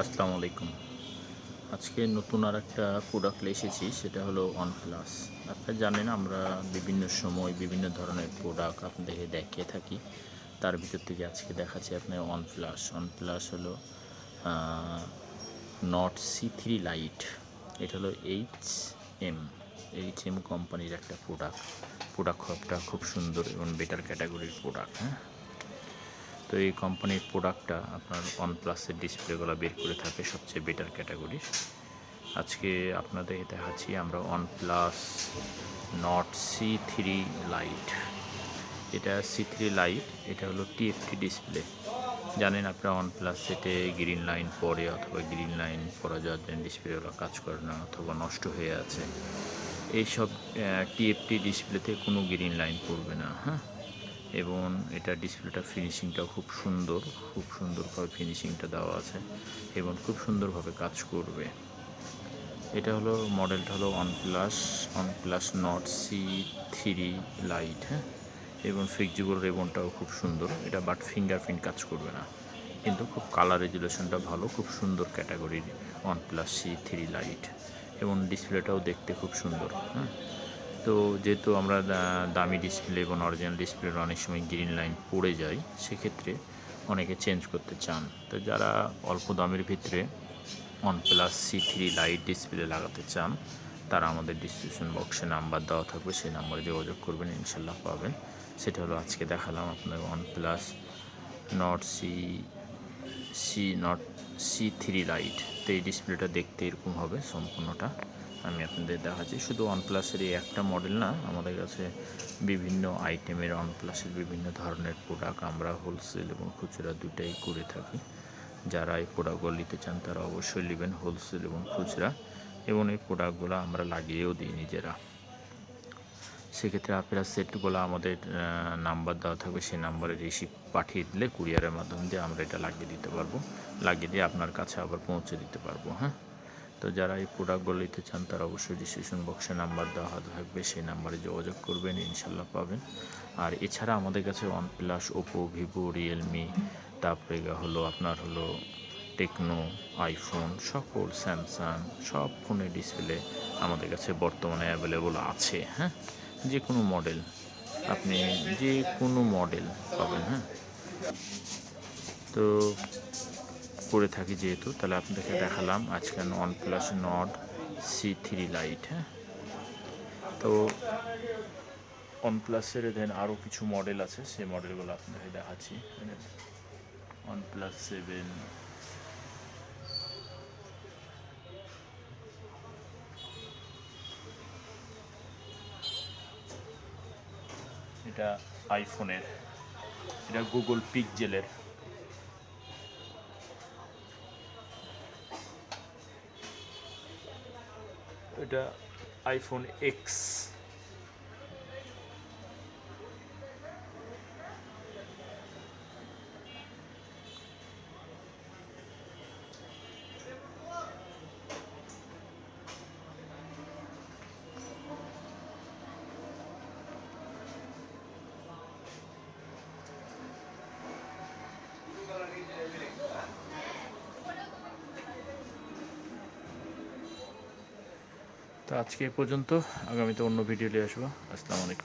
আসসালামু আলাইকুম। আজকে নতুন আর একটা প্রোডাক্ট এসেছি, সেটা হলো ওয়ান প্লাস আপনারা জানেন, আমরা বিভিন্ন সময় বিভিন্ন ধরনের প্রোডাক্ট আপনাদেরকে দেখিয়ে থাকি। তার ভিতর থেকে আজকে দেখাচ্ছি আপনার ওয়ান প্লাস ওয়ান প্লাস হলো নট সি থ্রি লাইট এটা হলো এইচ এম এইচ এম কোম্পানির একটা প্রোডাক্ট প্রোডাক্টটা খুব সুন্দর এবং বেটার ক্যাটাগরির প্রোডাক্ট হ্যাঁ? তো এই কোম্পানির প্রোডাক্টটা আপনার ওয়ানপ্লাসের ডিসপ্লেগুলো বের করে থাকে সবচেয়ে বেটার ক্যাটাগরির আজকে আপনাদের দেখাচ্ছি আমরা OnePlus Nord C three lite এটা সি থ্রি লাইট এটা হলো টিএফটি ডিসপ্লে জানেন আপনারা ওয়ানপ্লাস সেটে গ্রিন লাইন পরে অথবা গ্রিন লাইন পরা যাওয়ার জন্য ডিসপ্লেগুলো কাজ করে না অথবা নষ্ট হয়ে আছে। এইসব টিএফটি ডিসপ্লেতে কোনো গ্রিন লাইন পড়বে না হ্যাঁ? এবং এটা ডিসপ্লেটা ফিনিশিংটাও খুব সুন্দর, খুব সুন্দরভাবে ফিনিশিংটা দেওয়া আছে এবং খুব সুন্দরভাবে কাজ করবে। এটা হলো মডেলটা হলো OnePlus OnePlus Nord C three lite হ্যাঁ? এবং ফিক্সিবল রেবনটাও খুব সুন্দর। এটা বাট ফিঙ্গারপ্রিন্ট কাজ করবে না। কিন্তু খুব কালার রেজুলেশনটা ভালো, খুব সুন্দর ক্যাটাগরির ওয়ানপ্লাস সি থ্রি লাইট এবং ডিসপ্লেটাও দেখতে খুব সুন্দর হ্যাঁ? তো যেহেতু আমরা দামি ডিসপ্লে এবং অরিজিনাল ডিসপ্লের অনেক সময় গ্রিন লাইন পড়ে যায়, সেক্ষেত্রে অনেকে চেঞ্জ করতে চান। তো যারা অল্প দামের ভিতরে OnePlus C three lite display লাগাতে চান, তারা আমাদের ডিসক্রিপশন বক্সে নাম্বার দেওয়া থাকবে, সেই নাম্বারে যোগাযোগ করবেন, ইনশাল্লাহ পাবেন। সেটা হলো আজকে দেখালাম আপনার OnePlus Nord C C Nord C three lite তো এই ডিসপ্লেটা দেখতে এরকম হবে, সম্পূর্ণটা। আপনাদের দেখাচ্ছি। শুধু ওয়ানপ্লাসের এই একটা মডেল না, আমাদের কাছে বিভিন্ন আইটেমের ওয়ানপ্লাসের বিভিন্ন ধরনের প্রোডাক্ট আমরা হোলসেল এবং খুচরা দুটাই করে থাকি। যারা এই প্রোডাক্টগুলো নিতে চান, তারা অবশ্যই নেবেন হোলসেল এবং খুচরা এবং এই প্রোডাক্টগুলো আমরা লাগিয়েও দিই নিজেরা। সেক্ষেত্রে আপনারা সেটগুলো আমাদের নাম্বার দেওয়া থাকবে, সেই নাম্বারে রিসিভ পাঠিয়ে দিলে কুরিয়ারের মাধ্যম দিয়ে আমরা এটা লাগিয়ে দিতে পারব। লাগিয়ে দিয়ে আপনার কাছে আবার পৌঁছে দিতে পারব হ্যাঁ? তো যারা এই প্রোডাক্টগুলো নিতে চান, তারা অবশ্যই ডিসক্রিপশন বক্সে নাম্বার দেওয়া থাকবে। সেই নাম্বারে যোগাযোগ করবেন ইনশাল্লাহ পাবেন। আর এছাড়া আমাদের কাছে OnePlus Oppo Vivo Realme তারপরে হলো আপনার হলো টেকনো আইফোন সকল স্যামসাং সব ফোনের ডিসপ্লে আমাদের কাছে বর্তমানে অ্যাভেলেবল আছে হ্যাঁ? যে কোনো মডেল আপনি যে কোনো মডেল পাবেন হ্যাঁ? তো করে থাকি যেহেতু, তাহলে আপনাদেরকে দেখালাম আজকে OnePlus Nord C three lite হ্যাঁ? তো ওয়ান প্লাসের দেন আরও কিছু মডেল আছে, সেই মডেলগুলো আপনাদেরকে দেখাচ্ছি। ওয়ান প্লাস সেভেন এটা আইফোনের এটা গুগল পিকজেলের এটা আইফোন এক্স তো আজকে এ পর্যন্ত। আগামীতে অন্য ভিডিও নিয়ে আসব। আসসালামু আলাইকুম।